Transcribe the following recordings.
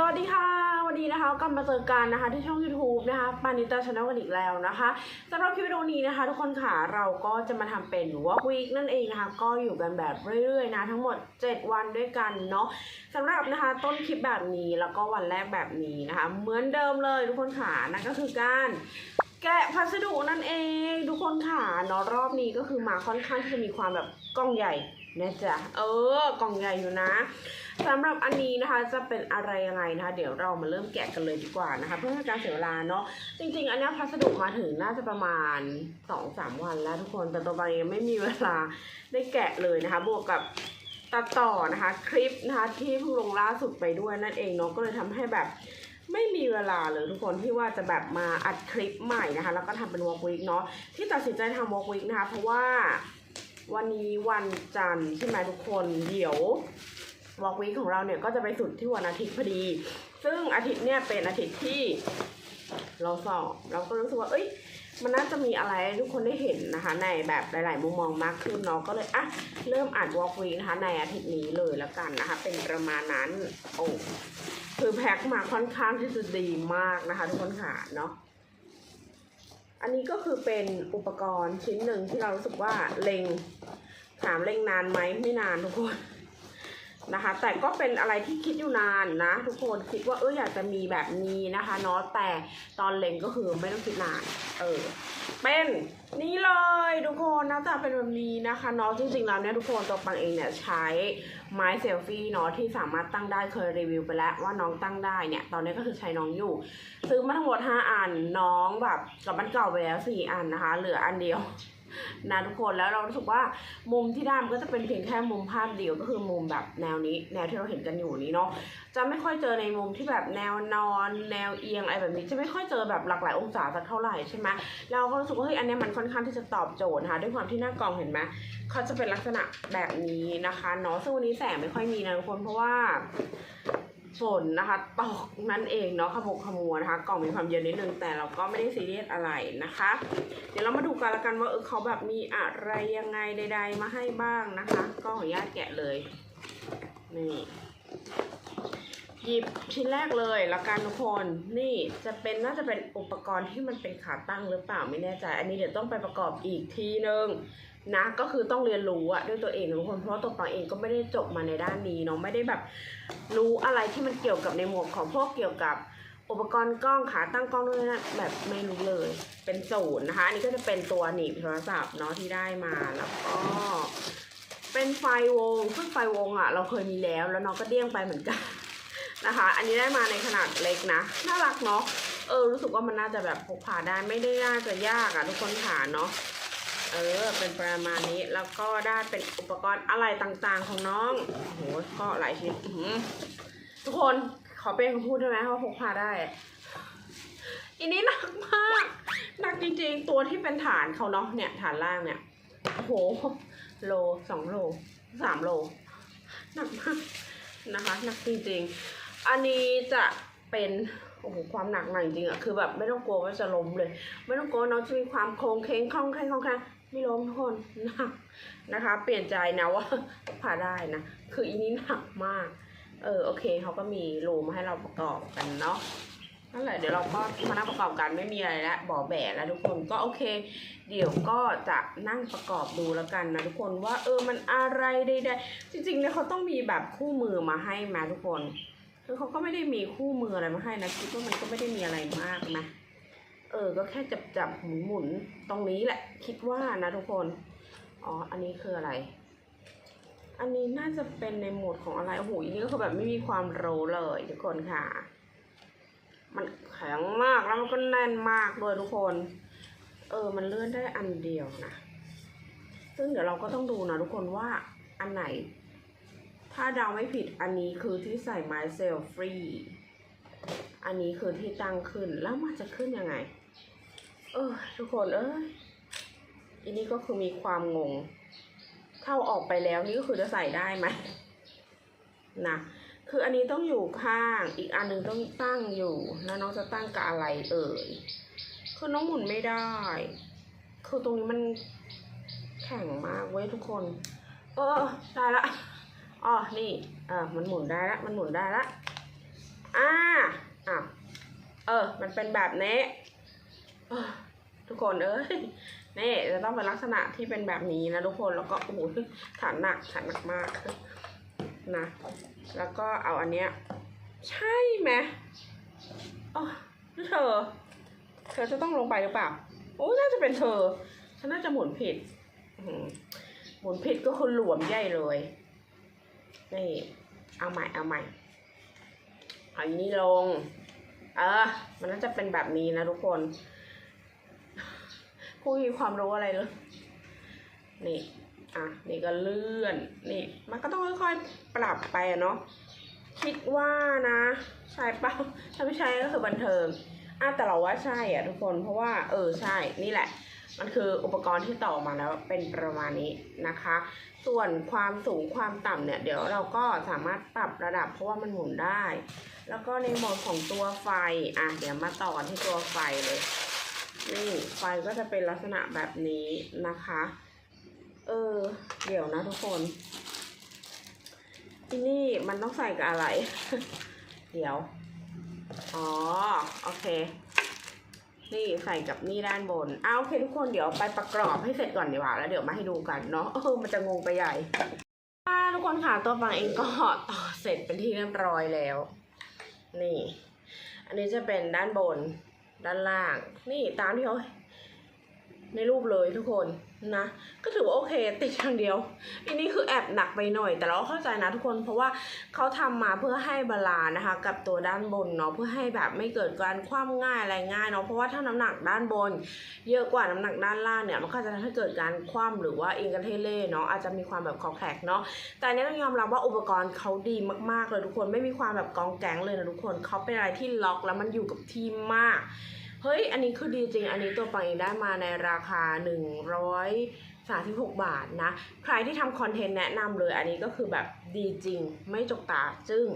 สวัสดีค่ะ วันนี้นะคะกลับมาเจอกันนะคะ ที่ช่อง YouTube นะคะปานิตาชาแนลกันอีกแล้วนะคะสำหรับคลิปวิดีโอนี้นะคะ ทุกคนค่ะเราก็จะมาทำเป็น Walk Week นั่นเองนะคะ ก็อยู่กันแบบเรื่อยๆนะทั้งหมด 7 วันด้วยกันเนาะสำหรับนะคะต้นคลิปแบบนี้แล้วก็วันแรกแบบนี้นะคะ เหมือนเดิมเลยทุกคนค่ะนั่นก็คือการแกะพัสดุนั่นเองทุกคนค่ะเนาะรอบนี้ก็คือมาค่อนข้างที่จะมีความแบบกล่องใหญ่นะจ๊ะเออกล่องใหญ่อยู่นะ สำหรับอันนี้นะคะจะเป็นอะไรยังไงนะคะ เดี๋ยวเรามาเริ่มแกะกันเลยดีกว่านะคะ เพื่อให้การเสียเวลาเนาะจริง ๆ อันนี้พัสดุมาถึงน่าจะประมาณ2อสามวันแล้วทุกคนแต่ตัวไปยังไม่มีเวลาได้แกะเลยนะคะ บวกกับตัดต่อนะคะคลิปนะคะที่เพิ่งลงล่าสุดไปด้วยนั่นเองเนาะก็เลยทำให้แบบไม่มีเวลาเลยทุกคนที่ว่าจะแบบมาอัดคลิปใหม่นะคะ แล้วก็ทำเป็นวอล์กวีคเนาะที่ตัดสินใจทำวอล์กวีคนะคะ เพราะว่าวันนี้วันจันทร์ใช่ไหมทุกคนเดี๋ยว วอล์กวีคของเราเนี่ยก็จะไปสุดที่วันอาทิตย์พอดี ซึ่งอาทิตย์เนี่ยเป็นอาทิตย์ที่เราสอบเราก็รู้สึกว่าเอ้ยมันน่าจะมีอะไรให้ทุกคนได้เห็นนะคะ ในแบบหลาย ๆ มุมมองมากขึ้นเนาะก็เลยอะเริ่มอัดวอล์กวีนะคะในอาทิตย์นี้เลยแล้วกันนะคะ เป็นประมาณนั้นโอ้คือแพ็คมาค่อนข้างที่จะดีมากนะคะ ทุกคนค่ะเนาะอันนี้ก็คือเป็นอุปกรณ์ชิ้นหนึ่งที่เรารู้สึกว่าเล็งถามเล็งนานไหมไม่นานทุกคน นะคะ แต่ก็เป็นอะไรที่คิดอยู่นานนะทุกคนคิดว่าเอออยากจะมีแบบนี้นะคะเนาะแต่ตอนเล็งก็คือไม่ต้องคิดนาน เออเป็นนี่เลยทุกคนน้าตาเป็นแบบนี้นะคะเนาะจริงๆแล้วเนี่ยทุกคนตัวปังเองเนี่ยใช้ไม้เซลฟี่เนาะที่สามารถตั้งได้เคยรีวิวไปแล้วว่าน้องตั้งได้เนี่ยตอนนี้ก็คือใช้น้องอยู่ ซื้อมาทั้งหมด5อันน้องแบบกับมันเก่าไปแล้ว4อันนะคะ เหลืออันเดียว นะทุกคนแล้วเรารู้สึกว่ามุมที่ได้มันก็จะเป็นเพียงแค่มุมภาพเดียวก็คือมุมแบบแนวนี้ แนวที่เราเห็นกันอยู่นี้เนาะจะไม่ค่อยเจอในมุมที่แบบแนวนอน แนวเอียงอะไรแบบนี้ จะไม่ค่อยเจอแบบหลากหลายองศาสักเท่าไหร่ใช่ไหมเราก็รู้สึกว่าเฮ้ยอันนี้มันค่อนข้างที่จะตอบโจทย์นะคะด้วยความที่หน้ากล่องเห็นไหมเขาจะเป็นลักษณะแบบนี้นะคะเนาะซึ่งวันนี้แสงไม่ค่อยมีนะทุกคนเพราะว่า ฝนนะคะตกนั่นเองเนาะขมุกขมัวนะคะ กล่องมีความเย็นนิดนึงแต่เราก็ไม่ได้ซีเรียสอะไรนะคะ เดี๋ยวเรามาดูกันละกันว่าเออเขาแบบมีอะไรยังไงใด ๆ มาให้บ้างนะคะ ก็ขออนุญาตแกะเลยนี่หยิบชิ้นแรกเลยละกันทุกคนนี่จะเป็นน่าจะเป็นอุปกรณ์ที่มันเป็นขาตั้งหรือเปล่าไม่แน่ใจ อันนี้เดี๋ยวต้องไปประกอบอีกทีนึง นะก็คือต้องเรียนรู้อะด้วยตัวเองทุกคนเพราะตัวปังเองก็ไม่ได้จบมาในด้านนี้เนาะไม่ได้แบบรู้อะไรที่มันเกี่ยวกับในหมวดของพวกเกี่ยวกับอุปกรณ์กล้องขาตั้งกล้องด้วยนะแบบไม่รู้เลยเป็นศูนย์นะคะอันนี้ก็จะเป็นตัวหนีบโทรศัพท์เนาะที่ได้มาแล้วก็เป็นไฟวงซึ่งไฟวงอะเราเคยมีแล้วแล้วน้องก็เดี้ยงไปเหมือนกันนะคะ อันนี้ได้มาในขนาดเล็กนะน่ารักเนาะเออรู้สึกว่ามันน่าจะแบบพกพาได้ไม่ได้น่าจะยากอะทุกคนค่ะเนาะ เออ เป็นประมาณนี้ แล้วก็ได้เป็นอุปกรณ์อะไรต่างๆของน้อง โอ้โห ก็หลายชิ้นทุกคน ขอเป็นคำพูดได้ไหมว่าพกพาได้ อันนี้หนักมาก หนักจริงๆ ตัวที่เป็นฐานเขาเนาะ เนี่ย ฐานล่างเนี่ย โอ้โห โลสองโลสามโล หนักมากนะคะ หนักจริงๆ อันนี้จะเป็นโอ้โหความหนักหนักจริงอะคือแบบไม่ต้องกลัวว่าจะล้มเลย ไม่ต้องกลัวน้องจะมีความโค้งเคงคล่องแคล่งคล่องแคล่ง ไม่ล้มทุกคนหนักนะคะ เปลี่ยนใจนะว่าพาได้นะ คืออีนี้หนักมาก เออโอเคเขาก็มีรูมาให้เราประกอบกันเนาะนั่นแหละเดี๋ยวเราก็มานั่งประกอบกันไม่มีอะไรแล้วบ่อแบะแล้วทุกคนก็โอเค เดี๋ยวก็จะนั่งประกอบดูแล้วกันนะทุกคนว่าเออมันอะไรใดๆจริงๆเนี่ยเขาต้องมีแบบคู่มือมาให้มาทุกคนคือเขาก็ไม่ได้มีคู่มืออะไรมาให้นะคิดว่ามันก็ไม่ได้มีอะไรมากนะ เออ ก็แค่จับจับหมุนหมุนๆตรงนี้แหละ คิดว่านะทุกคน อ๋อ อันนี้คืออะไร อันนี้น่าจะเป็นในโหมดของอะไร โอ้โหอันนี้ก็คือแบบไม่มีความโรเลยทุกคนค่ะ มันแข็งมากแล้วมันก็แน่นมากด้วยทุกคน เออ มันเลื่อนได้อันเดียวนะ ซึ่งเดี๋ยวเราก็ต้องดูนะทุกคนว่าอันไหน ถ้าเดาไม่ผิดอันนี้คือที่ใส่ไม้เซลฟรีอันนี้คือที่ตั้งขึ้นแล้วมันจะขึ้นยังไง เออทุกคนเอ้ยอันนี้ก็คือมีความงง เข้าออกไปแล้วนี่ก็คือจะใส่ได้ไหมนะคืออันนี้ต้องอยู่ข้างอีกอันหนึ่งต้องตั้งอยู่แล้วน้องจะตั้งกับอะไรเอ่ยคือน้องหมุนไม่ได้ คือตรงนี้มันแข็งมากเว้ยทุกคน เออได้ละอ๋อนี่เอ่ามันหมุนได้ละมันหมุนได้ละอ่าอะเออ มันเป็นแบบนี้ ทุกคนเอ้ยนี่จะต้องเป็นลักษณะที่เป็นแบบนี้นะทุกคนแล้วก็โอ้โหฐานหนักฐานหนักมากนะแล้วก็เอาอันเนี้ยใช่ไหมอ๋อเธอ เธอจะต้องลงไปหรือเปล่าโอ้น่าจะเป็นเธอ ฉันน่าจะหมุนผิดอื้อหือหมุนผิดก็คือหลวมใหญ่เลยนี่เอาใหม่เอาใหม่เอาอันนี้ลง เออ มันน่าจะเป็นแบบนี้นะทุกคน ผู้มีความรู้อะไรเลย นี่ อะ นี่ก็เลื่อน นี่ มันก็ต้องค่อยๆ ปรับไปอะเนาะ คิดว่านะ ใช่เปล่าถ้าไม่ใช่ก็คือบันเทิงอะแต่เราว่าใช่อะทุกคน เพราะว่า เออ ใช่ นี่แหละ มันคืออุปกรณ์ที่ต่อมาแล้วเป็นประมาณนี้นะคะ ส่วนความสูงความต่ำเนี่ย เดี๋ยวเราก็สามารถปรับระดับเพราะว่ามันหมุนได้ แล้วก็ในโหมดของตัวไฟ อะ เดี๋ยวมาต่อที่ตัวไฟเลย นี่ไฟก็จะเป็นลักษณะแบบนี้นะคะ เออ เดี๋ยวนะทุกคนที่นี่มันต้องใส่กับอะไร เดี๋ยว อ๋อ โอเค นี่ใส่กับนี่ด้านบนอ้าโอเคทุกคนเดี๋ยวไปประกอบให้เสร็จก่อนดีกว่า แล้วเดี๋ยวมาให้ดูกันเนาะเออมันจะงงไปใหญ่ทุกคนค่ะตัวฟังเองก็ต่อเสร็จเป็นที่เรียบร้อยแล้ว นี่ อันนี้จะเป็นด้านบน ด้านล่าง นี่ตามที่เขา ในรูปเลยทุกคนนะ ก็ถือว่าโอเค ติดอย่างเดียว อันนี้คือแอบหนักไปหน่อย แต่เราเข้าใจนะทุกคนเพราะว่าเขาทำมาเพื่อให้บาลานะคะ กับตัวด้านบนเนาะเพื่อให้แบบไม่เกิดการคว่ำง่ายอะไรง่ายเนาะเพราะว่าถ้าน้ำหนักด้านบน เยอะกว่าน้ำหนักด้านล่างเนี่ยมันก็จะทำให้เกิดการคว่ำหรือว่าเองกันเทเล่เนาะอาจจะมีความแบบคอแขกเนาะแต่อันนี้ต้องยอมรับว่าอุปกรณ์เขาดีมากๆเลยทุกคนไม่มีความแบบกองแกงเลยนะทุกคนเขาเป็นอะไรที่ล็อกแล้วมันอยู่กับที่มาก เฮ้ย อันนี้คือดีจริง อันนี้ตัวปังเองได้มาในราคา 136 บาทนะ ใครที่ทำคอนเทนต์แนะนำเลย อันนี้ก็คือแบบดีจริง ไม่จกตาจึง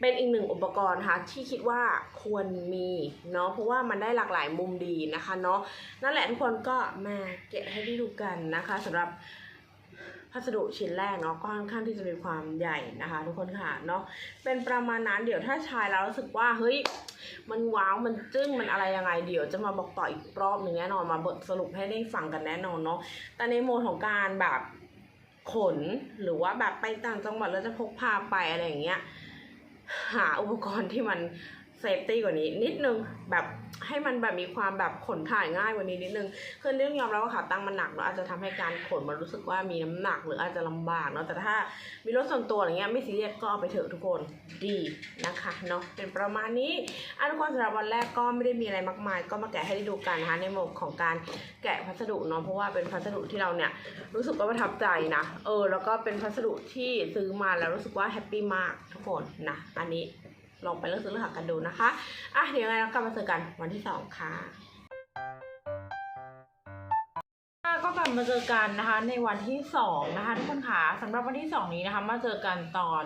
เป็นอีกหนึ่งอุปกรณ์นะคะที่คิดว่าควรมีเนาะ เพราะว่ามันได้หลากหลายมุมดีนะคะเนาะ นั่นแหละทุกคนก็มาแกะให้ได้ดูกันนะคะสำหรับ พัสดุชิ้นแรกเนาะก็ค่อนข้างที่จะมีความใหญ่นะคะ ทุกคนค่ะเนาะเป็นประมาณนั้นเดี๋ยวถ้าใช้แล้วรู้สึกว่าเฮ้ยมันว้าวมันจึ้งมันอะไรยังไงเดี๋ยวจะมาบอกต่ออีกรอบหนึ่งแน่นอนมาบทสรุปให้ได้ฟังกันแน่นอนเนาะแต่ในโหมดของการแบบขนหรือว่าแบบไปต่างจังหวัดแล้วจะพกพาไปอะไรอย่างเงี้ยหาอุปกรณ์ที่มัน เซฟตี้กว่านี้นิดนึงแบบให้มันแบบมีความแบบขนถ่ายง่ายกว่านี้นิดนึงคือเรื่องยอมรับว่าขาตั้งมันหนักเนาะอาจจะทำให้การขนมันรู้สึกว่ามีน้ำหนักหรืออาจจะลำบากเนาะแต่ถ้ามีรถส่วนตัวอะไรเงี้ยไม่ซีเรียสก็เอาไปเถอะทุกคนดีนะคะเนาะเป็นประมาณนี้อันทุกคนสำหรับวันแรกก็ไม่ได้มีอะไรมากมาย ก็มาแกะให้ได้ดูกันนะคะในโหมดของการแกะพัสดุเนาะเพราะว่าเป็นพัสดุที่เราเนี่ยรู้สึกว่าประทับใจนะเออแล้วก็เป็นพัสดุที่ซื้อมาแล้วรู้สึกว่าแฮปปี้มากทุกคนนะอันนี้ ลองไปเลือกซื้อเลือกหากันดูนะคะอะเดี๋ยวยังไงเรากลับมาเจอกันวันที่สองค่ะก็กลับมาเจอกันนะคะในวันที่สองนะคะทุกคนค่ะสำหรับวันที่สองนี้นะคะมาเจอกันตอน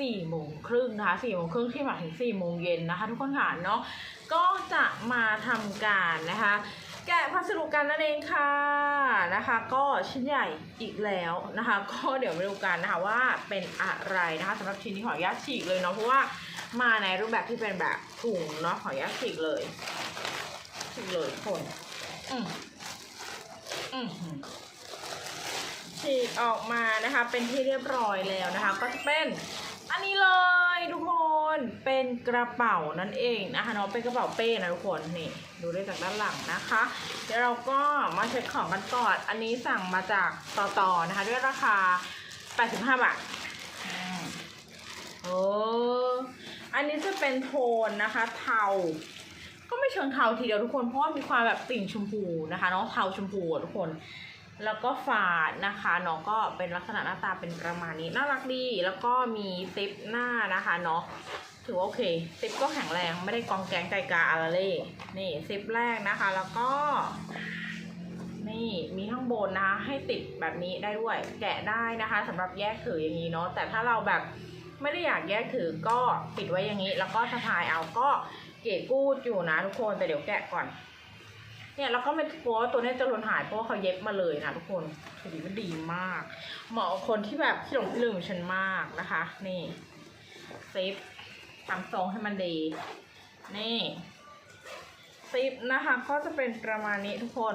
สี่โมงครึ่งนะคะสี่โมงครึ่งที่หมายถึงสี่โมงเย็นนะคะทุกคนค่ะเนาะก็จะมาทำการนะคะ แกะพัสดุกันนั่นเองค่ะนะคะ ก็ชิ้นใหญ่อีกแล้วนะคะ ก็เดี๋ยวมาดูกันนะคะว่าเป็นอะไรนะคะสำหรับชิ้นนี้ขออนุญาตฉีกเลยเนาะเพราะว่า มาในรูปแบบที่เป็นแบบถุงเนาะขออนุญาตฉีกเลยฉีกเลยทุกคนอืมอืมฉีกออกมานะคะเป็นที่เรียบร้อยแล้วนะคะ ก็จะเป็นอันนี้เลยทุกคนเป็นกระเป๋านั่นเองนะคะเนาะเป็นกระเป๋าเป้นะทุกคนนี่ดูได้จากด้านหลังนะคะเดี๋ยวเราก็มาเช็คของกันก่อนอันนี้สั่งมาจากต่อต่อนะคะ ด้วยราคา 85 บาทอืมโอ้ อันนี้จะเป็นโทนนะคะเทา ก็ไม่เชิงเทาทีเดียวทุกคนเพราะว่ามีความแบบติ่งชมพูนะคะเนาะเทาชมพูทุกคน แล้วก็ฝาดนะคะเนาะก็เป็นลักษณะหน้าตาเป็นประมาณนี้น่ารักดีแล้วก็มีซิปหน้านะคะเนาะถือว่าโอเคซิปก็แข็งแรงไม่ได้กองแกงไกกาอะไรเลยนี่ซิปแรกนะคะ แล้วก็ นี่มีข้างบนนะคะให้ติดแบบนี้ได้ด้วย แกะได้นะคะสำหรับแยกถืออย่างนี้เนาะแต่ถ้าเราแบบ ไม่ได้อยากแยกถือก็ปิดไว้อย่างนี้ แล้วก็สะพายเอาก็เก๋กูดอยู่นะทุกคนแต่เดี๋ยวแกะก่อน เนี่ยแล้วก็ไม่กลัวตัวนี้จะหล่นหายเพราะว่าเขาเย็บมาเลยนะทุกคนถือว่าดีมาก เหมาะคนที่แบบที่หลงลืมฉันมากนะคะ นี่ซิปทำทรงให้มันดี นี่ซิปนะคะก็จะเป็นประมาณนี้ทุกคน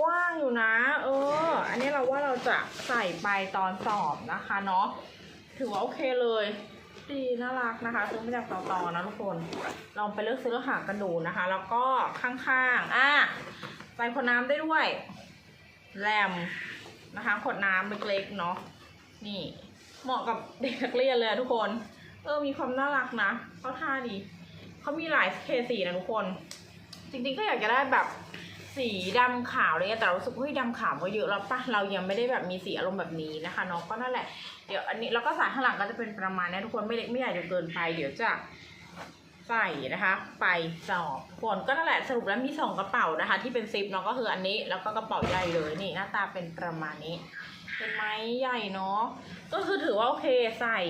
กว้างอยู่นะ เออ อันนี้เราว่าเราจะใส่ไปตอนสอบนะคะเนาะ ถือว่าโอเคเลย ดีน่ารักนะคะซื้อมาจากต่อตอนะทุกคน ลองไปเลือกซื้อแล้วหากันดูนะคะ แล้วก็ข้างๆอะใส่ขวดน้ำได้ด้วยแรมนะคะขวดน้ำเล็กๆเนาะนี่ เหมาะกับเด็กนักเรียนเลยทุกคน เออมีความน่ารักนะเขาท่าดีเขามีหลายเคสีนะทุกคน จริงๆก็อยากจะได้แบบ สีดำขาวอะไรเงี้ยแต่เรารู้สึกเฮ้ยดำขาวก็เยอะแล้วปะเรายังไม่ได้แบบมีสีอารมณ์แบบนี้นะคะเนาะก็นั่นแหละเดี๋ยวอันนี้แล้วก็สายข้างหลังก็จะเป็นประมาณนี้ทุกคนไม่เล็กไม่ใหญ่จนเกินไป เดี๋ยวจะใส่นะคะ ไปสอบผลก็นั่นแหละสรุปแล้วมีสองกระเป๋านะคะ ที่เป็นซิปเนาะก็คืออันนี้แล้วก็กระเป๋าใหญ่เลยนี่หน้าตาเป็นประมาณนี้เป็นไม้ใหญ่เนาะก็คือถือว่าโอเคใส่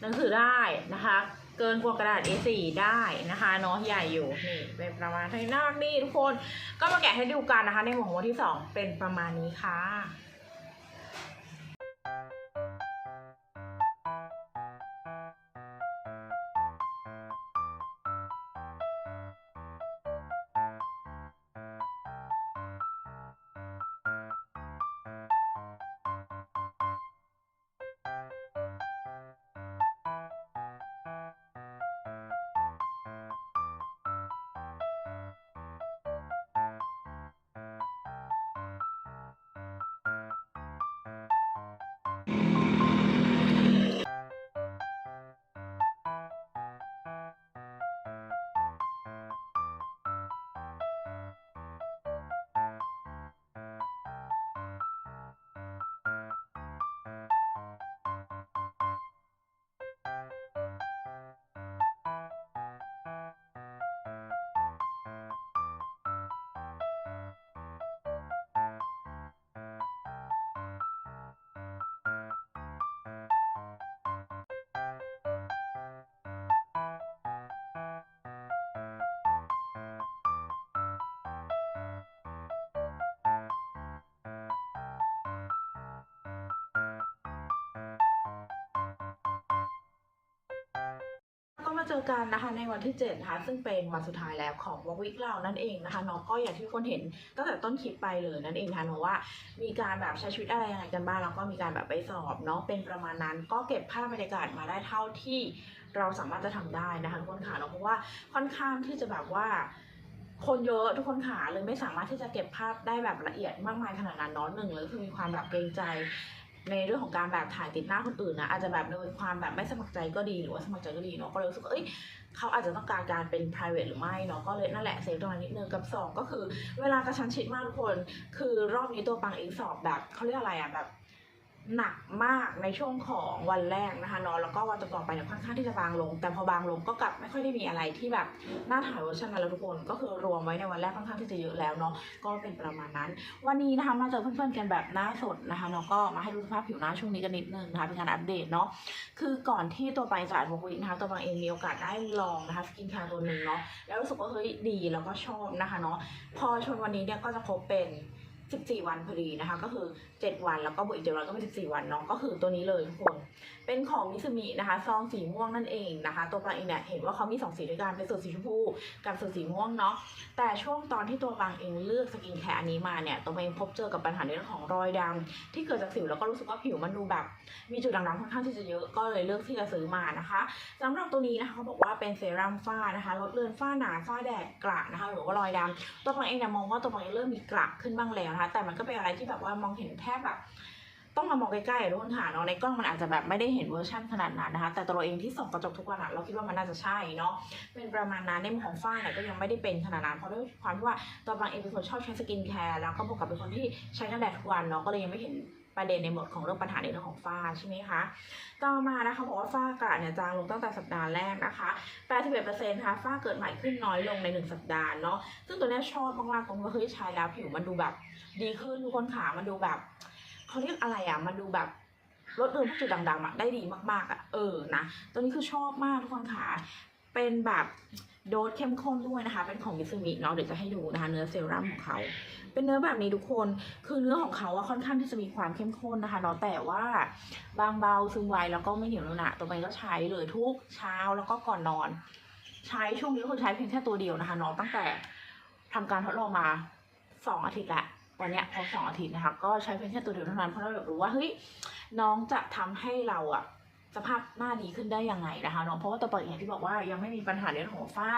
หนังสือได้นะคะ เกินกว่ากระดาษ A4 ได้นะคะเนาะใหญ่อยู่นี่เป็นประมาณนี้น่ารักดีทุกคน ก็มาแกะให้ดูกันนะคะ ในหมวดของวันที่ 2 เป็นประมาณนี้ค่ะ เจอกันนะคะในวันที่7นะคะซึ่งเป็นวันสุดท้ายแล้วของวอวิกเรานั่นเองนะคะเนาะก็อย่างที่คนเห็นตั้งแต่ต้นคลิปไปเลยนั่นเองนะคะเนาะว่ามีการแบบใช้ชีวิตอะไรยังไงกันบ้างแล้วก็มีการแบบไปสอบเนาะเป็นประมาณนั้นก็เก็บภาพบรรยากาศมาได้เท่าที่เราสามารถจะทำได้นะคะทุกคนค่ะเนาะเพราะว่าค่อนข้างที่จะแบบว่าคนเยอะทุกคนขาเลยไม่สามารถที่จะเก็บภาพได้แบบละเอียดมากมายขนาดนั้นเนาะหนึ่งเลยคือมีความแบบเกรงใจ ในเรื่องของการแบบถ่ายติดหน้าคนอื่นนะอาจจะแบบโดยความแบบไม่สมัครใจก็ดีหรือว่าสมัครใจก็ดีเนาะก็เลยรู้สึกว่าเอ้ยเขาอาจจะต้องการการเป็น private หรือไม่เนาะก็เลยนั่นแหละเซฟตรงนั้นนิดนึงกับสองก็คือ เวลากระชั้นชิดมากทุกคน คือรอบนี้ตัวปังเองสอบแบบเขาเรียกอะไรอะแบบ หนักมากในช่วงของวันแรกนะคะเนาะแล้วก็วันต่อๆไปเนี่ยค่อนข้างที่จะบางลง แต่พอบางลงก็กลับไม่ค่อยได้มีอะไรที่แบบน่าถ่ายเวอร์ชันนั้นแล้วทุกคนก็คือรวมไว้ในวันแรกค่อนข้างที่จะเยอะแล้วเนาะก็เป็นประมาณนั้น วันนี้นะคะมาเจอเพื่อนๆกันแบบหน้าสดนะคะเนาะก็มาให้ดูสภาพผิวหน้าช่วงนี้กันนิดนึงนะคะเป็นการอัปเดตเนาะคือก่อนที่ตัวไปจะอ่านวกวิกนะคะตัวปังเองมีโอกาสได้ลองนะคะสกินแคร์ตัวหนึ่งเนาะแล้วรู้สึกว่าเฮ้ยดีแล้วก็ชอบนะคะเนาะพอชนวันนี้เนี่ยก็จะครบเป็น 14 วันพอดีนะคะ ก็คือ 7 วันแล้วก็บวกอีกเจ็ดวันก็เป็น14 วันเนาะก็คือตัวนี้เลยทุกคน เป็นของมิซูมินะคะซองสีม่วงนั่นเองนะคะ ตัวปลางเองเนี่ยเห็นว่าเขามี2สีด้วยกันเป็นสูตรสีชมพูกับสูตรสีม่วงเนาะแต่ช่วงตอนที่ตัวปลางเองเลือกสกินแคร์อันนี้มาเนี่ยตัวปลางเองพบเจอกับปัญหาในเรื่องของรอยดำที่เกิดจากสิวแล้วก็รู้สึกว่าผิวมันดูแบบ มีจุดด่างดำค่อนข้างที่จะเยอะก็เลยเลือกที่จะซื้อมานะคะสำหรับตัวนี้นะคะเขาบอกว่าเป็นเซรั่มฝ้านะคะลดเลือนฝ้าหนาฝ้าแดดกระนะคะ หรือว่ารอยดำตัวปางเองเนี่ยมองว่าตัวปางเองเริ่มมีกระขึ้นบ้างแล้วนะคะแต่มันก็เป็นอะไรที่แบบว่ามองเห็นแทบแบบ ต้องมามองใกล้ๆอะทุกคนค่ะเนาะในกล้องมันอาจจะแบบไม่ได้เห็นเวอร์ชันขนาดนั้นนะคะ แต่ตัวเราเองที่ส่องกระจกทุกวันอะเราคิดว่ามันน่าจะใช่เนาะเป็นประมาณนั้นในมุมของฝ้าเนี่ยก็ยังไม่ได้เป็นขนาดนั้นเพราะด้วยความที่ว่าตัวบางเองเป็นคนชอบใช้สกินแคร์แล้วก็บวกกับเป็นคนที่ใช้กันแดดทุกวันเนาะก็เลยยังไม่เห็นประเด็นในหมดของเรื่องปัญหาในเรื่องของฝ้าใช่ไหมคะ ต่อมานะคะบอกว่าฝ้ากระเนี่ยจางลงตั้งแต่สัปดาห์แรกนะคะ 81%นะคะฝ้าเกิดใหม่ขึ้นน้อยลงในหนึ่งสัปดาห์เนาะ ซึ่งตัวนี้ชอบมากๆตรงที่ว่าเฮ้ยใช้แล้วผิวมันดูแบบ ดีขึ้นทุกคนขามันดูแบบ เขาเรียกอะไรอะ มันดูแบบลดเลือนพวกจุดด่างๆอะได้ดีมากๆอะเออนะตัวนี้คือชอบมากทุกคนขาเป็นแบบโดสเข้มข้นด้วยนะคะ เป็นของมิซูมิเนาะเดี๋ยวจะให้ดูนะคะ เนื้อเซรั่มของเขา เป็นเนื้อแบบนี้ทุกคน คือเนื้อของเขาอะค่อนข้างที่จะมีความเข้มข้นนะคะเนาะแต่ว่าบางเบาซึมไวแล้วก็ไม่เหนียวหนะตัวไปก็ใช้เลยทุกเช้าแล้วก็ก่อนนอน ใช้ช่วงนี้คือใช้เพียงแค่ตัวเดียวนะคะเนาะตั้งแต่ทำการทดลองมาสองอาทิตย์ละ วันนี้พอสองอาทิตย์นะคะ ก็ใช้เพียงแค่ตัวเดียวเท่านั้น เพราะเราอยากรู้ว่าเฮ้ยน้องจะทำให้เราอะสภาพหน้าดีขึ้นได้ยังไงนะคะเนาะเพราะว่าตัวเปิดอย่างที่บอกว่ายังไม่มีปัญหาเรื่องของฝ้า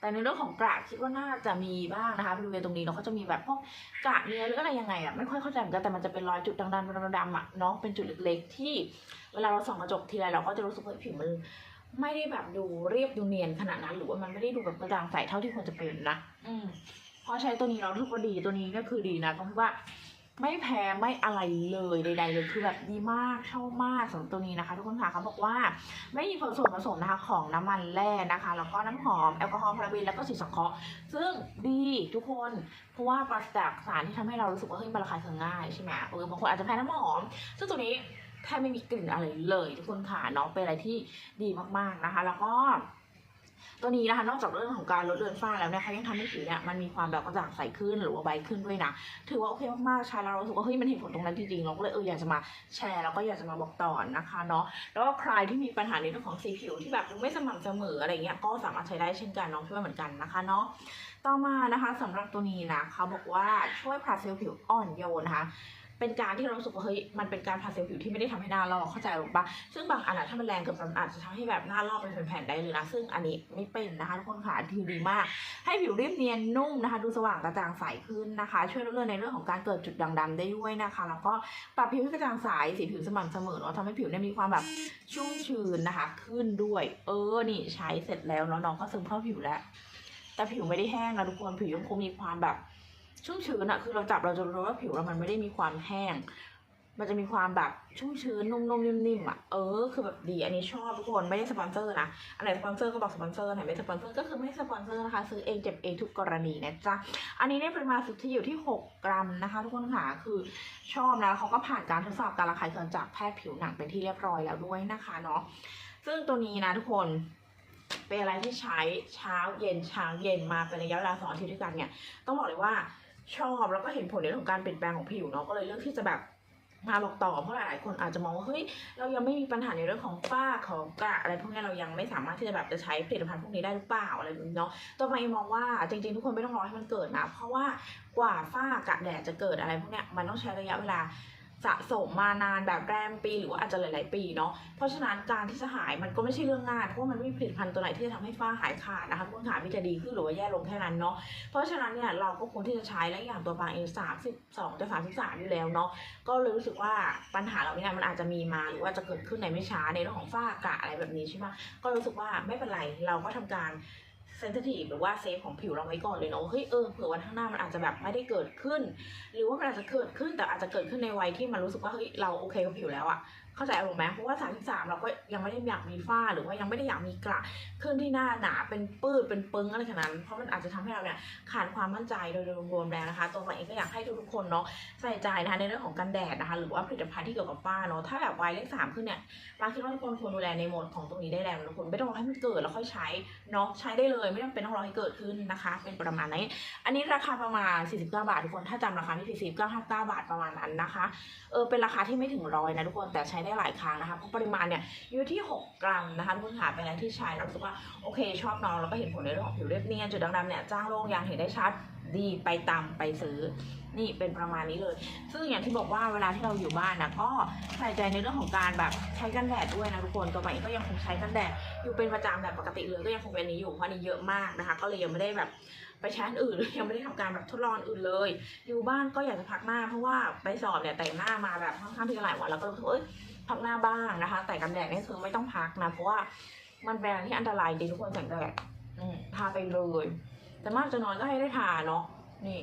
แต่ในเรื่องของกระคิดว่าน่าจะมีบ้างนะคะบริเวณตรงนี้เนาะเขาจะมีแบบพวกกระเนื้อหรืออะไรยังไงอะไม่ค่อยเข้าใจเหมือนกันแต่มันจะเป็นรอยจุดด่างๆดำๆอะเนาะเป็นจุดเล็กๆ ที่เวลาเราส่องกระจกทีไรเราก็จะรู้สึกว่าผิวมันไม่ได้แบบดูเรียบดูเนียนขนาดนั้น หรือว่ามันไม่ได้ดูแบบกระจ่างใสเท่าที่ควรจะเป็นนะ อืม พอใช้ตัวนี้เรารู้สึกว่าดีตัวนี้ก็คือดีนะตรงที่ว่าไม่แพ้ไม่อะไรเลยใดๆเลยคือแบบดีมากชอบมากสำหรับตัวนี้นะคะ ทุกคนค่ะเขาบอกว่าไม่มีผส่วนผสมนะคะของน้ำมันแร่นะคะ แล้วก็น้ำหอมแอลกอฮอล์พาราเบนแล้วก็สีสังเคราะห์ซึ่งดีทุกคนเพราะว่าปราศจากสารที่ทำให้เรารู้สึกว่าเฮ้ยมันระคายเคืองง่ายใช่ไหมเออบางคนอาจจะแพ้น้ำหอม ซึ่งตัวนี้แทบไม่มีกลิ่นอะไรเลย ทุกคนค่ะเนาะเป็นอะไรที่ดีมากๆนะคะ แล้วก็ ตัวนี้นะคะนอกจากเรื่องของการลดเลือนฝ้าแล้วเนี่ยเขายังทำให้ผิวเนี่ยมันมีความแบบกระจ่างใสขึ้นหรือว่าใบขึ้นด้วยนะถือว่าโอเคมากๆใช้แล้วเรารู้สึกว่าเฮ้ยมันเห็นผลตรงนั้นจริงๆเราก็เลยเอออยากจะมาแชร์แล้วก็อยากจะมาบอกต่อนะคะเนาะแล้วก็ใครที่มีปัญหาในเรื่องของสีผิวที่แบบไม่สม่ำเสมออะไรเงี้ยก็สามารถใช้ได้เช่นกันเน้องช่วยเหมือนกันนะคะเนาะต่อมานะคะสำหรับตัวนี้นะเขาบอกว่าช่วยผลัดเซลล์ผิวอ่อนโยนนะคะ เป็นการที่เราสึกว่าเฮ้ยมันเป็นการผลัดเซลล์ผิวที่ไม่ได้ทำให้หน้าลอกเข้าใจหรือปะซึ่งบางอันอะถ้ามันแรงเกินไปมันอาจจะทำให้แบบหน้าลอกเป็นแผ่นๆได้เลยนะซึ่งอันนี้ไม่เป็นนะคะทุกคนค่ะคือดีมาก ให้ผิวเรียบเนียนนุ่มนะคะ ดูสว่างกระจ่างใสขึ้นนะคะ ช่วยลดเลือนในเรื่องของการเกิดจุดด่างดำได้ด้วยนะคะ แล้วก็ปรับผิวให้กระจ่างใสสีผิวสม่ำเสมอเนาะทำให้ผิวเนี่ยมีความแบบชุ่มชื้นนะคะ ขึ้นด้วย เออนี่ใช้เสร็จแล้วเนาะน้องก็ซึมเข้าผิวแล้วแต่ผิวไม่ได้แห้งนะทุกคนผิวยังคงมีความแบบ ชุ่มชื้นอะคือเราจับเราจะรู้ว่าผิวเรามันไม่ได้มีความแห้ง มันจะมีความแบบชุ่มชื้นนุ่มๆนิ่มๆอะเออคือแบบดีอันนี้ชอบทุกคนไม่ได้สปอนเซอร์นะอันไหนสปอนเซอร์ก็บอกสปอนเซอร์อันไหนไม่สปอนเซอร์ก็คือไม่สปอนเซอร์นะคะ ซื้อเองเจ็บเองทุกกรณีนะจ๊ะอันนี้ได้ปริมาณสุทธิอยู่ที่ 6 กรัมนะคะ ทุกคนค่ะคือชอบนะเขาก็ผ่านการทดสอบการระคายเคืองจากแพทย์ผิวหนังเป็นที่เรียบร้อยแล้วด้วยนะคะเนาะซึ่งตัวนี้นะทุกคนเป็นอะไรที่ใช้เช้าเย็นเช้าเย็นมาเป็นระยะเวลาสองอาทิตย์ด้วยกันเนี่ยต้องบอกเลยว่า ชอบแล้วก็เห็นผลในเรื่องของการเปลี่ยนแปลงของผิวเนาะก็เลยเลือกที่จะแบบมาบอกต่อเพราะหลายๆคนอาจจะมองว่าเฮ้ยเรายังไม่มีปัญหาในเรื่องของฝ้าของกระอะไรพวกนี้เรายังไม่สามารถที่จะแบบจะใช้ผลิตภัณฑ์พวกนี้ได้หรือเปล่าอะไรแบบนี้เนาะตัวไปมองว่าจริงๆทุกคนไม่ต้องรอให้มันเกิดนะเพราะว่ากว่าฝ้ากระแดดจะเกิดอะไรพวกเนี้ยมันต้องใช้ระยะเวลา สะสมมานานแบบแรมปีหรือว่าอาจจะหลาย ๆ ปีเนาะ เพราะฉะนั้นการที่จะหายมันก็ไม่ใช่เรื่องง่ายเพราะว่ามันไม่มีผลิตภัณฑ์ตัวไหนที่จะทำให้ฝ้าหายขาดนะคะทุกคนขาที่จะดีขึ้นหรือว่าแย่ลงแค่นั้นเนาะ เพราะฉะนั้นเนี่ยเราก็ควรที่จะใช้และอย่างตัวบางเองสามสิบสองจะสามสิบสามอยู่แล้วเนาะ ก็เลยรู้สึกว่าปัญหาเหล่านี้มันอาจจะมีมาหรือว่าจะเกิดขึ้นในไม่ช้าในเรื่องของฝ้ากระอะไรแบบนี้ใช่ไหมก็รู้สึกว่าไม่เป็นไรเราก็ทำการ เซนซิทีฟหรือว่าเซฟของผิวเราไว้ก่อนเลยเนาะเฮ้ยเออเผื่อวันข้างหน้ามันอาจจะแบบไม่ได้เกิดขึ้น หรือว่ามันอาจจะเกิดขึ้นแต่อาจจะเกิดขึ้นในวัยที่มันรู้สึกว่าเฮ้ยเราโอเคกับผิวแล้วอะ เข้าใจอารมณ์ไหมเพราะว่า33เราก็ยังไม่ได้อยากมีฝ้าหรือว่ายังไม่ได้อยากมีกระขึ้นที่หน้าหนาเป็นปื้ดเป็นปึ้งอะไรขนาดนั้นเพราะมันอาจจะทำให้เราเนี่ยขาดความมั่นใจโดยรวมๆแล้วนะคะ ตัวเองก็อยากให้ทุกๆคนเนาะใส่ใจนะคะในเรื่องของกันแดดนะคะ หรือว่าผลิตภัณฑ์ที่เกี่ยวกับฝ้าเนาะถ้าแบบวัยเลขสามขึ้นเนี่ยบางคิดว่าทุกคนควรดูแลในโหมดของตรงนี้ได้แล้วทุกคนไม่ต้องรอให้มันเกิดแล้วค่อยใช้เนาะใช้ได้เลย ไม่จำเป็นต้องรอให้เกิดขึ้นนะคะ เป็นประมาณนี้อันนี้ราคาประมาณ 49 บาททุกคนถ้าจำราคาไม่ผิด49 59บาทประมาณนั้นนะคะเออเป็นราคาที่ไม่ถึงร้อยนะทุกคนแต่ใช้ได้หลายครั้งนะคะเพราะปริมาณเนี่ยอยู่ที่ 6 กรัมนะคะทุกคนค่ะเป็นอะไรที่ใช้แล้วรู้สึกว่าโอเคชอบน้องแล้วก็เห็นผลในเรื่องของผิวเรียบเนียนจุดด่างๆเนี่ยจ้างโล่งยางเห็นได้ชัดดีไปตามไปซื้อนี่เป็นประมาณนี้เลย ซึ่งอย่างที่บอกว่าเวลาที่เราอยู่บ้านนะก็ใส่ใจในเรื่องของการแบบใช้กันแดดด้วยนะทุกคนตัวใหม่ก็ยังคงใช้กันแดดอยู่เป็นประจำแบบปกติเลยก็ยังคงเป็นอันนี้อยู่เพราะนี้เยอะมากนะคะ ก็เลยยังไม่ได้แบบไปใช้อันอื่นยังไม่ได้ทำการแบบทดลองอื่นเลย อยู่บ้านก็อยากจะพักหน้าเพราะว่าไปสอบเนี่ยแต่งหน้ามาแบบค่อนข้างที่จะหลายวันแล้วก็รู้สึกเอ้ย พักหน้าบ้างนะคะ แต่กันแดดนี่คือไม่ต้องพักนะ เพราะว่ามันเป็นอะไรที่อันตรายดีทุกคนแสงแดดทาไปเลย แต่มากจะน้อยก็ให้ได้ทาเนาะนี่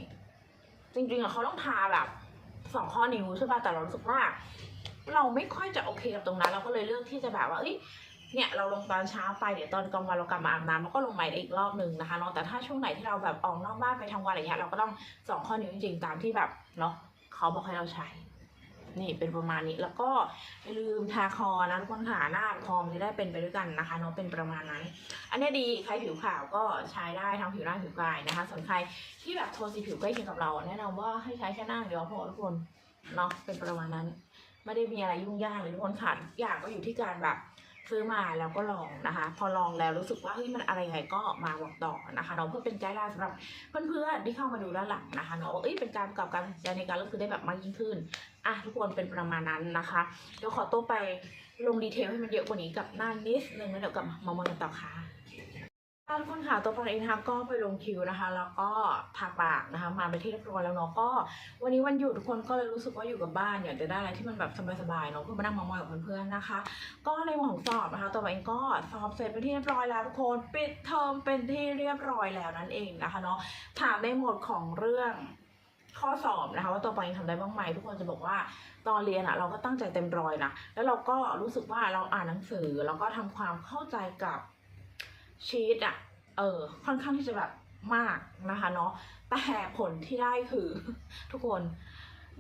จริงๆอะเขาต้องทาแบบสองข้อนิ้วใช่ป่ะแต่เรารู้สึกว่า เราไม่ค่อยจะโอเคกับตรงนั้น เราก็เลยเลือกที่จะแบบว่าเอ้ยเนี่ยเราลงตอนเช้าไปเดี๋ยวตอนกลางวันเรากลับมาอาบน้ำแล้วก็ลงใหม่อีกรอบหนึ่งนะคะเนาะแต่ถ้าช่วงไหนที่เราแบบออกนอกบ้านไปทำงานอะไรเงี้ยเราก็ต้องสองข้อนิ้วจริงๆตามที่แบบเนาะเขาบอกให้เราใช้ นี่เป็นประมาณนี้แล้วก็อย่าลืมทาคอนะทุกคนค่ะหน้าคอมจะได้เป็นไปด้วยกันนะคะเนาะเป็นประมาณนั้น อันนี้ดีใครผิวขาวก็ใช้ได้ทั้งผิวหน้าผิวกายนะคะ ส่วนใครที่แบบโทนสีผิวใกล้เคียงกับเรา แนะนำว่าให้ใช้แค่หน้าเดียวพอทุกคนเนาะเป็นประมาณนั้น ไม่ได้มีอะไรยุ่งยากเลยทุกคนค่ะทุกอย่างก็อยู่ที่การแบบ ซื้อมาแล้วก็ลองนะคะ พอลองแล้วรู้สึกว่าเฮ้ยมันอะไรไงก็มาบอกต่อนะคะเนาะเพื่อเป็นไกด์ไลน์สำหรับเพื่อนๆที่เข้ามาดูด้านหลังนะคะเนาะว่าเอ้ยเป็นการประกอบการตัดสินใจในการเลือกซื้อได้แบบมากยิ่งขึ้นอะทุกคนเป็นประมาณนั้นนะคะเดี๋ยวขอตัวไปลงดีเทลให้มันเยอะกว่านี้กับหน้านิดนึงแล้วเดี๋ยวกลับมามองกันต่อค่ะ ทุกคนค่ะตัวปากเองนะคะก็ไปลงคิวนะคะ แล้วก็ทาปากนะคะมาไปที่เรียบร้อยแล้วเนาะก็ วันนี้วันหยุดทุกคนก็เลยรู้สึกว่าอยู่กับบ้านอยากจะได้อะไรที่มันแบบสบายๆเนาะเพื่อมานั่งเมามอยกับเพื่อนๆนะคะ ก็ในวันของสอบนะคะ ตัวปากเองก็สอบเสร็จเป็นที่เรียบร้อยแล้วทุกคนปิดเทอมเป็นที่เรียบร้อยแล้วนั่นเองนะคะเนาะถามในหมวดของเรื่องข้อสอบนะคะว่าตัวปากเองทำได้บ้างไหมทุกคนจะบอกว่าตอนเรียนอะเราก็ตั้งใจเต็มร้อยนะแล้วเราก็รู้สึกว่าเราอ่านหนังสือแล้วก็ทำความเข้าใจกับ ชีตอะเออค่อนข้างที่จะแบบมากนะคะเนาะแต่ผลที่ได้คือ ทุกคน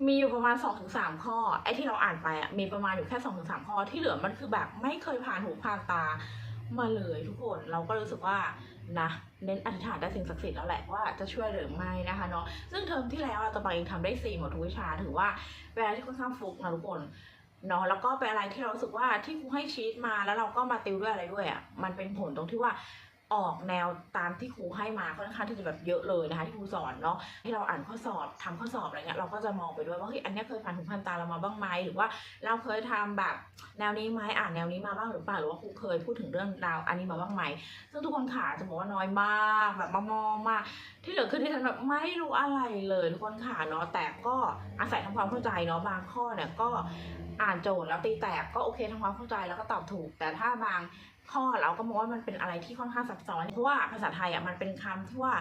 มีอยู่ประมาณ2อถึงสข้อไอ้ที่เราอ่านไปอะมีประมาณอยู่แค่2อถึงสข้อที่เหลือมันคือแบบไม่เคยผ่านหูผ่านตามาเลยทุกคนเราก็รู้สึกว่านะเน้นอธิษฐานได้สิ่งศักดิ์สิทธิ์แล้วแหละว่าจะช่วยหรือไม่นะคะเนาะซึ่งเทอมที่แล้วอะตะปาเองทำได้สี่หมดทุกวิชาถือว่าเป็นอะไรที่ค่อนข้างฟุกนะทุกคน เนาะแล้วก็เป็นอะไรที่เรารู้สึกว่าที่ครูให้ชีตมาแล้วเราก็มาติวด้วยอะไรด้วยอะ่ะมันเป็นผลตรงที่ว่า ออกแนวตามที่ครูให้มาค่อนข้างที่จะแบบเยอะเลยนะคะที่ครูสอนเนาะที่เราอ่านข้อสอบทำข้อสอบอะไรเงี้ยเราก็จะมองไปด้วยว่าเฮ้ยอันนี้เคยผ่านหูผ่านตาเรามาบ้างไหมหรือว่าเราเคยทำแบบแนวนี้ไหมอ่านแนวนี้มาบ้างหรือเปล่าหรือว่าครูเคยพูดถึงเรื่องราวอันนี้มาบ้างไหมซึ่งทุกคนขาจะบอกว่าน้อยมากแบบมากๆมากที่เหลือคือที่ฉันแบบไม่รู้อะไรเลยทุกคนค่ะเนาะแต่ก็อาศัยทำความเข้าใจเนาะบางข้อเนี่ยก็อ่านโจทย์แล้วตีแตกก็โอเคทำความเข้าใจแล้วก็ตอบถูก แต่ถ้าบาง ข้อเราก็มองว่ามันเป็นอะไรที่ค่อนข้างซับซ้อนเพราะว่าภาษาไทยอะมันเป็นคำที่ว่า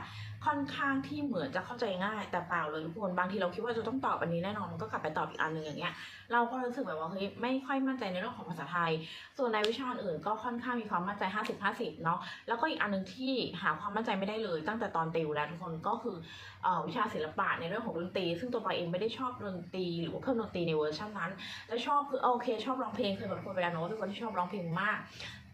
ค่อนข้างที่เหมือนจะเข้าใจง่าย แต่เปล่าเลยทุกคนบางทีเราคิดว่าจะต้องตอบอันนี้แน่นอนมันก็กลับไปตอบอีกอันหนึ่งอย่างเงี้ยเราก็รู้สึกแบบว่าเฮ้ยไม่ค่อยมั่นใจในเรื่องของภาษาไทย ส่วนในวิชาอื่นก็ค่อนข้างมีความมั่นใจ 50-50เนาะแล้วก็อีกอันหนึ่งที่หาความมั่นใจไม่ได้เลย ตั้งแต่ตอนติวแล้วทุกคนก็คืออวิชาศิลปะในเรื่องของดนตรี ซึ่งตัวปาเองไม่ได้ชอบดนตรีหรือว่าเครื่องดนตรีในเวอร์ชันนั้นแต่ชอบคือโอเค ชอบร้องเพลงเคยบอกคนไปแล้วเนาะเป็นคนที่ชอบร้องเพลงมาก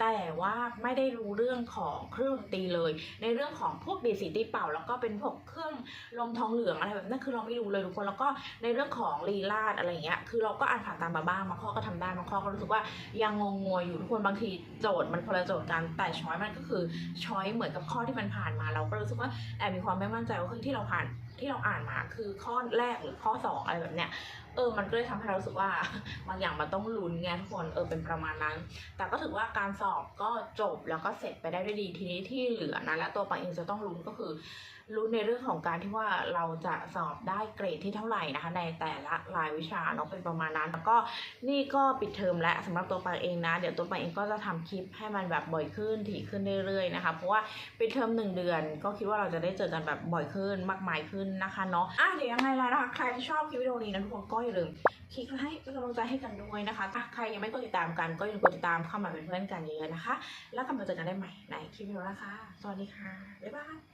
แต่ว่าไม่ได้รู้เรื่องของเครื่องดนตรีเลย ในเรื่องของพวกดีดสีตีเป่าแล้วก็เป็นพวกเครื่องลมทองเหลืองอะไรแบบนั้นคือเราไม่รู้เลยทุกคนแล้วก็ในเรื่องของลีลาดอะไรเงี้ยคือเราก็อ่านผ่านตามมาบ้างบางข้อก็ทำได้บางข้อก็รู้สึกว่ายังงงงวยอยู่ทุกคนบางทีโจทย์มันคนละโจทย์กันแต่ช้อยมันก็คือช้อยเหมือนกับข้อที่มันผ่านมาเราก็รู้สึกว่าแอบมีความไม่มั่นใจว่าคือที่เราผ่าน ที่เราอ่านมาคือข้อแรกหรือข้อสองอะไรแบบเนี้ยเออมันก็เลยทำให้เรารู้สึกว่า บางอย่างมันต้องลุ้นไงทุกคนเออเป็นประมาณนั้น แต่ก็ถือว่าการสอบก็จบแล้วก็เสร็จไปได้ด้วยดีทีนี้ที่เหลือนะและตัวปังเองจะต้องลุ้นก็คือ ลุ้นในเรื่องของการที่ว่าเราจะสอบได้เกรดที่เท่าไหร่นะคะ ในแต่ละรายวิชาเนาะเป็นประมาณนั้น แล้วก็นี่ก็ปิดเทอมแล้วสำหรับตัวปังเองนะ เดี๋ยวตัวปังเองก็จะทำคลิปให้มันแบบบ่อยขึ้นถี่ขึ้นเรื่อยๆนะคะ เพราะว่าปิดเทอมหนึ่งเดือน ก็คิดว่าเราจะได้เจอกันแบบบ่อยขึ้นมากมายขึ้นนะคะเนาะอะเดี๋ยวยังไงล่ะนะคะใครที่ชอบคลิปวิดีโอนี้นะทุกคนก็อย่าลืมคลิกให้เป็นกำลังใจให้กันด้วยนะคะะใครยังไม่กดติดตามกันก็อย่าลืมกดติดตามเข้ามาเป็นเพื่อนกันเยอะๆนะคะ แล้วกลับมาเจอกันได้ใหม่ในคลิปวิดีโอนะคะสวัสดีค่ะบ๊ายบาย